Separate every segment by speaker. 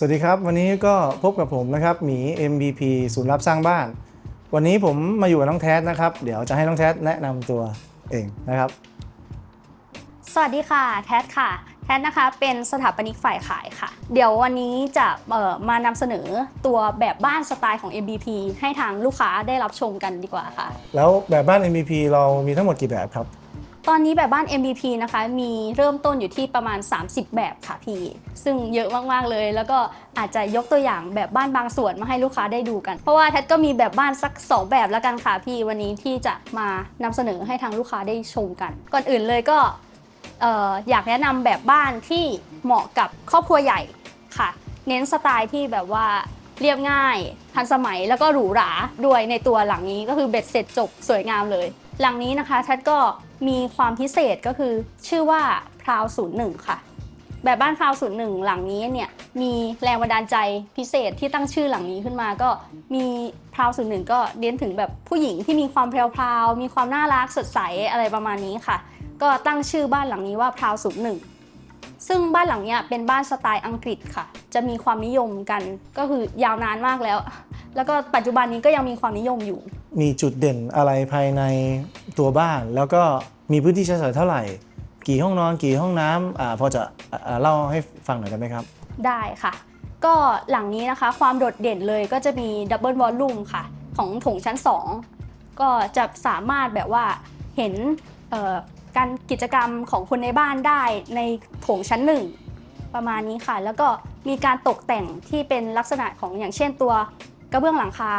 Speaker 1: สวัสดีครับ วันนี้ก็พบกับผมนะครับหมี MVP ศูนย์รับสร้างบ้าน วันนี้ผมมาอยู่กับน้องแทสนะครับ เดี๋ยวจะให้น้องแทสแนะนำตัวเองนะครับ
Speaker 2: สวัสดีค่ะ แทสค่ะ แทสนะคะเป็นสถาปนิกฝ่ายขายค่ะ เดี๋ยววันนี้จะเอ่อมานำเสนอตัวแบบบ้านสไตล์ของ MVP ให้ทางลูกค้าได้รับชมกันดีกว่าค่ะ
Speaker 1: แล้วแบบบ้าน MVP เรามีทั้งหมดกี่แบบครับ
Speaker 2: ตอนนี้แบบบ้าน MVP นะคะ มีเริ่มต้นอยู่ที่ประมาณ 30 แบบค่ะพี่ ซึ่งเยอะมากๆเลย แล้วก็อาจจะยกตัวอย่างแบบบ้านบางส่วนมาให้ลูกค้าได้ดูกัน เพราะว่าแทสก็มีแบบบ้านสัก 2 แบบแล้วกันค่ะพี่วันนี้ที่จะมานำเสนอให้ทางลูกค้าได้ชมกัน ก่อนอื่นเลยก็เอ่ออยากแนะนำแบบบ้านที่เหมาะกับครอบครัวใหญ่ค่ะ เน้นสไตล์ที่แบบว่าเรียบง่าย ทันสมัยแล้วก็หรูหราด้วยในตัวหลังนี้ก็คือเบ็ดเสร็จจบสวยงามเลย หลังนี้นะคะทัดก็มีความพิเศษก็คือชื่อว่าพราวศูนย์หนึ่งค่ะ แบบบ้านพราวศูนย์หนึ่งหลังนี้เนี่ยมีแรงบันดาลใจพิเศษที่ตั้งชื่อหลังนี้ขึ้นมาก็มีพราวศูนย์หนึ่งก็เน้นถึงแบบผู้หญิงที่มีความแพรวๆมีความน่ารักสดใสอะไรประมาณนี้ค่ะ ก็ตั้งชื่อบ้านหลังนี้ว่าพราวศูนย์หนึ่งซึ่งบ้านหลังเนี้ยเป็นบ้านสไตล์อังกฤษค่ะ จะมีความนิยมกันก็คือยาวนานมากแล้ว แล้วก็ปัจจุบันนี้ก็ยังมีความนิยมอยู่
Speaker 1: มีจุดเด่นอะไรภายในตัวบ้าน แล้วก็มีพื้นที่ใช้สอยเท่าไหร่ กี่ห้องนอนกี่ห้องน้ำอ่าพอจะอ่าเล่าให้ฟังหน่อยได้ไหมครับ
Speaker 2: ได้ค่ะ ก็หลังนี้นะคะความโดดเด่นเลยก็จะมีดับเบิลวอลลุ่มค่ะ ของโถงชั้น 2 ก็จะสามารถแบบว่าเห็นเอ่อการกิจกรรมของคนในบ้านได้ในโถงชั้น1ประมาณนี้ค่ะ แล้วก็มีการตกแต่งที่เป็นลักษณะของอย่างเช่นตัว กระเบื้องหลังคา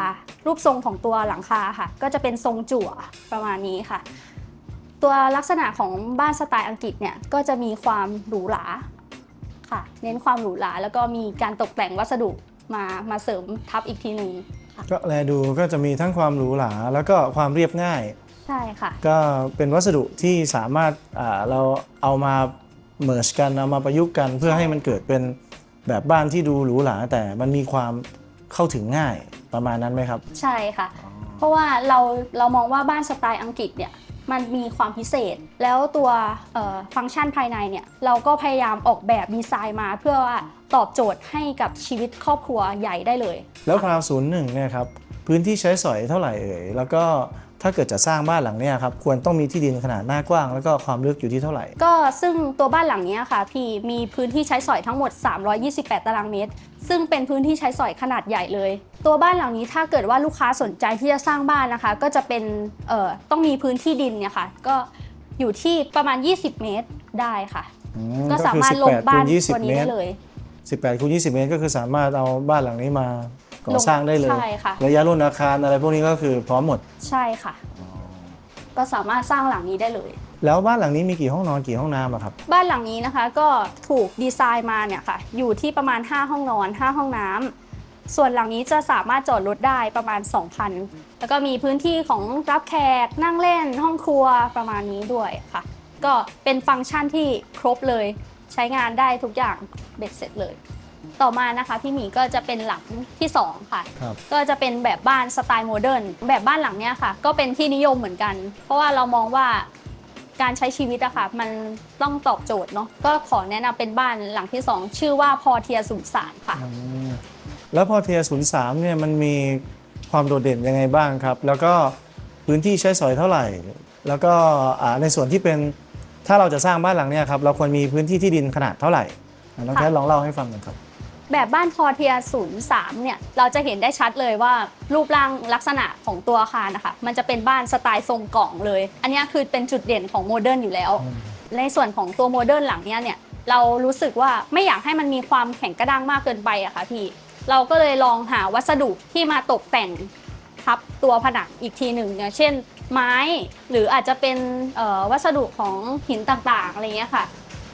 Speaker 2: รูปทรงของตัวหลังคาค่ะ ก็จะเป็นทรงจั่วประมาณนี้ค่ะ ตัวลักษณะของบ้านสไตล์อังกฤษเนี่ยก็จะมีความหรูหราค่ะ เน้นความหรูหราแล้วก็มีการตกแต่งวัสดุมามาเสริมทับอีกทีหนึ่งค่ะ
Speaker 1: ก็แลดูก็จะมีทั้งความหรูหราแล้วก็ความเรียบง่าย
Speaker 2: ใช่ค่ะ
Speaker 1: ก็เป็นวัสดุที่สามารถอ่าเราเอามาเมิร์ชกันเอามาประยุกต์กันเพื่อ
Speaker 2: ใช่
Speaker 1: ให้มันเกิดเป็นแบบบ้านที่ดูหรูหราแต่มันมีความ เข้าถึงง่ายประมาณนั้นไหมครับ
Speaker 2: ใช่ค่ะ เพราะว่าเราเรามองว่าบ้านสไตล์อังกฤษเนี่ยมันมีความพิเศษ แล้วตัวเอ่อฟังก์ชันภายในเนี่ยเราก็พยายามออกแบบดีไซน์มาเพื่อว่าตอบโจทย์ให้กับชีวิตครอบครัวใหญ่ได้เลย
Speaker 1: แล้วพราวศูนย์หนึ่งเนี่ยครับพื้นที่ใช้สอยเท่าไหร่เอ่ยแล้วก็ ถ้าเกิดจะสร้างบ้านหลังเนี้ยครับควรต้องมีที่ดินขนาดหน้ากว้าง แล้วก็ความลึกอยู่ที่เท่าไหร่
Speaker 2: ก็ซึ่งตัวบ้านหลังเนี้ยค่ะ พี่มีพื้นที่ใช้สอยทั้งหมด 328 ตารางเมตร ซึ่งเป็นพื้นที่ใช้สอยขนาดใหญ่เลย ตัวบ้านหลังนี้ถ้าเกิดว่าลูกค้าสนใจที่จะสร้างบ้านนะคะ ก็จะเป็นเอ่อต้องมีพื้นที่ดินเนี่ยค่ะ ก็อยู่ที่ประมาณ 20 เมตรได้ค่ะ
Speaker 1: อื
Speaker 2: ก็สามารถลงบ้าน
Speaker 1: ก็คือ
Speaker 2: ตัว
Speaker 1: 18
Speaker 2: นี้
Speaker 1: เม
Speaker 2: ได้
Speaker 1: ตร
Speaker 2: เลย
Speaker 1: 18คูณ20 เมตรก็คือสามารถเอาบ้านหลังนี้มา ก่อสร้างได้เลย
Speaker 2: ใช่ค่ะ
Speaker 1: ระยะรุ่นอาคารอะไรพวกนี้ก็คือพร้อมหมด
Speaker 2: ใช่ค่ะ ก็สามารถสร้างหลังนี้ได้เลย
Speaker 1: แล้วบ้านหลังนี้มีกี่ห้องนอนกี่ห้องน้ำอะครับ
Speaker 2: บ้านหลังนี้นะคะก็ถูกดีไซน์มาเนี่ยค่ะ อยู่ที่ประมาณ 5 ห้องนอน 5 ห้องน้ำส่วนหลังนี้จะสามารถจอดรถได้ประมาณ2คันแล้วก็มีพื้นที่ของรับแขกนั่งเล่นห้องครัวประมาณนี้ด้วยค่ะ ก็เป็นฟังก์ชันที่ครบเลย ใช้งานได้ทุกอย่างเบ็ดเสร็จเลย ต่อมานะคะพี่หมีก็จะเป็นหลังที่2ค่ะ
Speaker 1: ครับ
Speaker 2: ก็จะเป็นแบบบ้านสไตล์โมเดิร์นแบบบ้านหลังเนี้ยค่ะ ก็เป็นที่นิยมเหมือนกัน เพราะว่าเรามองว่าการใช้ชีวิตอะค่ะ มันต้องตอบโจทย์เนาะก็ขอแนะนำเป็นบ้านหลังที่ 2 ชื่อว่าพอเทียสุสานค่ะ
Speaker 1: อืมแล้วพอเทียศูนย์สามเนี่ยมันมีความโดดเด่นยังไงบ้างครับ แล้วก็พื้นที่ใช้สอยเท่าไหร่ แล้วก็อ่าในส่วนที่เป็นถ้าเราจะสร้างบ้านหลังเนี่ยครับเราควรมีพื้นที่ที่ดินขนาดเท่าไหร่อะน้อง
Speaker 2: ค่ะ
Speaker 1: แคทลองเล่าให้ฟังหน่อยครับ
Speaker 2: แบบบ้านพอเทียศูนย์สามเนี่ย เราจะเห็นได้ชัดเลยว่ารูปร่างลักษณะของตัวอาคารนะคะ มันจะเป็นบ้านสไตล์ทรงกล่องเลย อันเนี้ยคือเป็นจุดเด่นของโมเดิร์นอยู่แล้ว
Speaker 1: อืม
Speaker 2: ในส่วนของตัวโมเดิร์นหลังเนี้ยเนี่ย เรารู้สึกว่าไม่อยากให้มันมีความแข็งกระด้างมากเกินไปอะค่ะพี่ เราก็เลยลองหาวัสดุที่มาตกแต่งทับตัวผนังอีกทีหนึ่งอย่างเช่น ไม้ หรืออาจจะเป็นเอ่อวัสดุของหินต่างๆอะไรเงี้ยค่ะ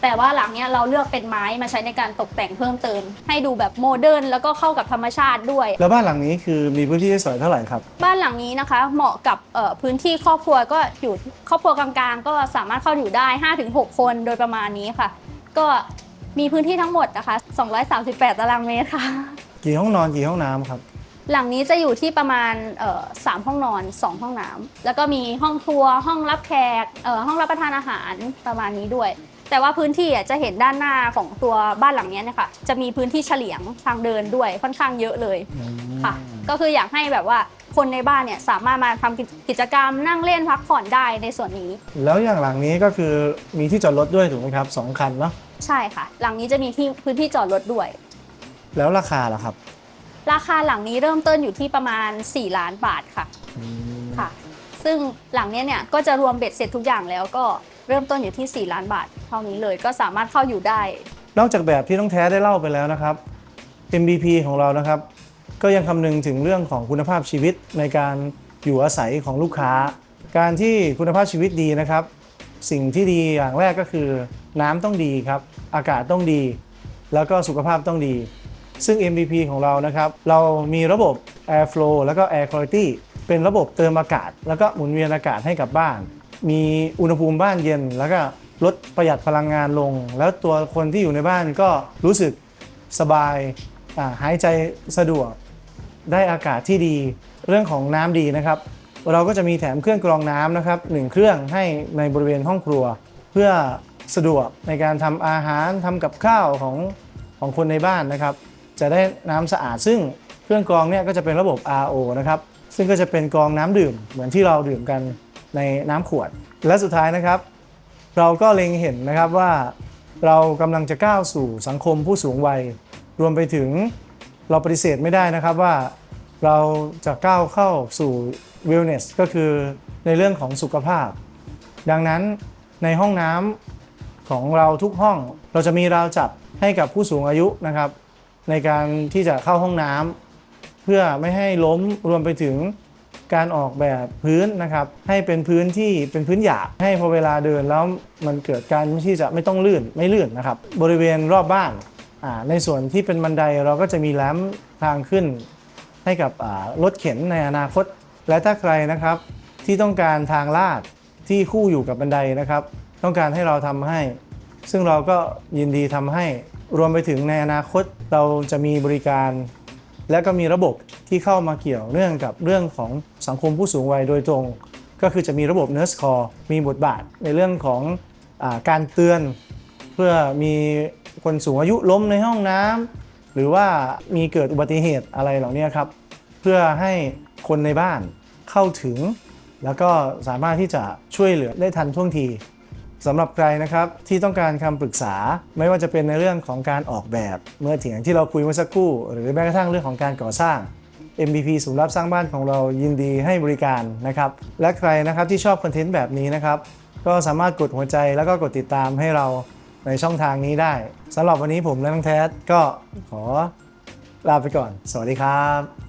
Speaker 2: แต่ว่าหลังเนี้ยเราเลือกเป็นไม้มาใช้ในการตกแต่งเพิ่มเติม ให้ดูแบบโมเดิร์นแล้วก็เข้ากับธรรมชาติด้วย
Speaker 1: แล้วบ้านหลังนี้คือมีพื้นที่ใช้สอยเท่าไหร่ครับ
Speaker 2: บ้านหลังนี้นะคะเหมาะกับเอ่อพื้นที่ครอบครัวก็อยู่ครอบครัวกลางๆ ก็สามารถเข้าอยู่ได้ 5-6 คนโดยประมาณนี้ค่ะ ก็มีพื้นที่ทั้งหมดนะคะ 238 ตารางเมตรค่ะ
Speaker 1: กี่ห้องนอนกี่ห้องน้ำครับ
Speaker 2: หลังนี้จะอยู่ที่ประมาณเอ่อสามห้องนอน 2 ห้องน้ำแล้วก็มีห้องครัวห้องรับแขกเอ่อห้องรับประทานอาหารประมาณนี้ด้วย แต่ว่าพื้นที่อะจะเห็นด้านหน้าของตัวบ้านหลังเนี้ยเนะคะจะมีพื้นที่เฉลียงทางเดินด้วยค่อนข้างเยอะเลยค่ะ ก็คืออยากให้แบบว่าคนในบ้านเนี่ยสามารถมาทำกิจกรรมนั่งเล่นพักผ่อนได้ในส่วนนี้
Speaker 1: แล้วอย่างหลังนี้ก็คือมีที่จอดรถด้วยถูกไหมครับสองคันเนาะ
Speaker 2: ใช่ค่ะ หลังนี้จะมีที่พื้นที่จอดรถด้วย
Speaker 1: แล้วราคาล่ะครับ
Speaker 2: ราคาหลังนี้เริ่มต้นอยู่ที่ประมาณ 4 ล้านบาทค่ะ ค่ะ ซึ่งหลังเนี้ยเนี่ยก็จะรวมเบ็ดเสร็จทุกอย่างแล้วก็ เริ่มต้นอยู่ที่ 4 ล้านบาทเท่านี้เลยก็สามารถเข้าอยู่ได้
Speaker 1: นอกจากแบบที่น้องแท้ได้เล่าไปแล้วนะครับ MVP ของเรานะครับ ก็ยังคำนึงถึงเรื่องของคุณภาพชีวิตในการอยู่อาศัยของลูกค้า การที่คุณภาพชีวิตดีนะครับ สิ่งที่ดีอย่างแรกก็คือ น้ำต้องดีครับ อากาศต้องดี แล้วก็สุขภาพต้องดี ซึ่ง MVP ของเรานะครับ เรามีระบบ Airflow แล้วก็ Air Quality เป็นระบบเติมอากาศ แล้วก็หมุนเวียนอากาศให้กับบ้าน มีอุณหภูมิบ้านเย็น แล้วก็ลดประหยัดพลังงานลง แล้วตัวคนที่อยู่ในบ้านก็รู้สึกสบายหายใจสะดวก ได้อากาศที่ดีเรื่องของน้ำดีนะครับ เราก็จะมีแถมเครื่องกรองน้ำนะครับหนึ่งเครื่องให้ในบริเวณห้องครัว เพื่อสะดวกในการทำอาหารทำกับข้าวของของคนในบ้านนะครับ จะได้น้ำสะอาดซึ่งเครื่องกรองเนี่ยก็จะเป็นระบบ RO นะครับซึ่งก็จะเป็นกรองน้ำดื่มเหมือนที่เราดื่มกัน ในน้ำขวด และสุดท้ายนะครับ เราก็เล็งเห็นนะครับว่าเรากำลังจะก้าวสู่สังคมผู้สูงวัย รวมไปถึงเราปฏิเสธไม่ได้นะครับว่าเราจะก้าวเข้าสู่ wellness ก็คือในเรื่องของสุขภาพ ดังนั้นในห้องน้ำของเราทุกห้องเราจะมีราวจับให้กับผู้สูงอายุนะครับ ในการที่จะเข้าห้องน้ำเพื่อไม่ให้ล้มรวมไปถึง การออกแบบพื้นนะครับให้เป็นพื้นที่เป็นพื้นหยาบให้พอเวลาเดินแล้วมันเกิดการที่จะไม่ต้องลื่นไม่ลื่นนะครับบริเวณรอบบ้านในส่วนที่เป็นบันไดเราก็จะมีแลมทางขึ้น ให้กับรถเข็นในอนาคต และถ้าใครนะครับที่ต้องการทางลาดที่คู่อยู่กับบันไดนะครับ ต้องการให้เราทำให้ ซึ่งเราก็ยินดีทำให้รวมไปถึงในอนาคตเราจะมีบริการ และก็มีระบบที่เข้ามาเกี่ยวเนื่องกับเรื่องของสังคมผู้สูงวัยโดยตรง ก็คือจะมีระบบ Nurse Call มีบทบาทในเรื่องของอการเตือน เพื่อมีคนสูงอายุล้มในห้องน้ำหรือว่ามีเกิดอุบัติเหตุอะไรเหล่านี้ครับ เพื่อให้คนในบ้านเข้าถึง แล้วก็สามารถที่จะช่วยเหลือได้ทันท่วงที สำหรับใครนะครับที่ต้องการคำปรึกษาไม่ว่าจะเป็นในเรื่องของการออกแบบ เมื่อถึงที่เราคุยเมื่อสักครู่ หรือแม้กระทั่งเรื่องของการก่อสร้าง MVP ศูนย์รับสร้างบ้านของเรายินดีให้บริการนะครับ และใครนะครับที่ชอบคอนเทนต์แบบนี้นะครับ ก็สามารถกดหัวใจแล้วก็กดติดตามให้เราในช่องทางนี้ได้สำหรับวันนี้ผมและน้องแท้ก็ขอลาไปก่อน สวัสดีครับ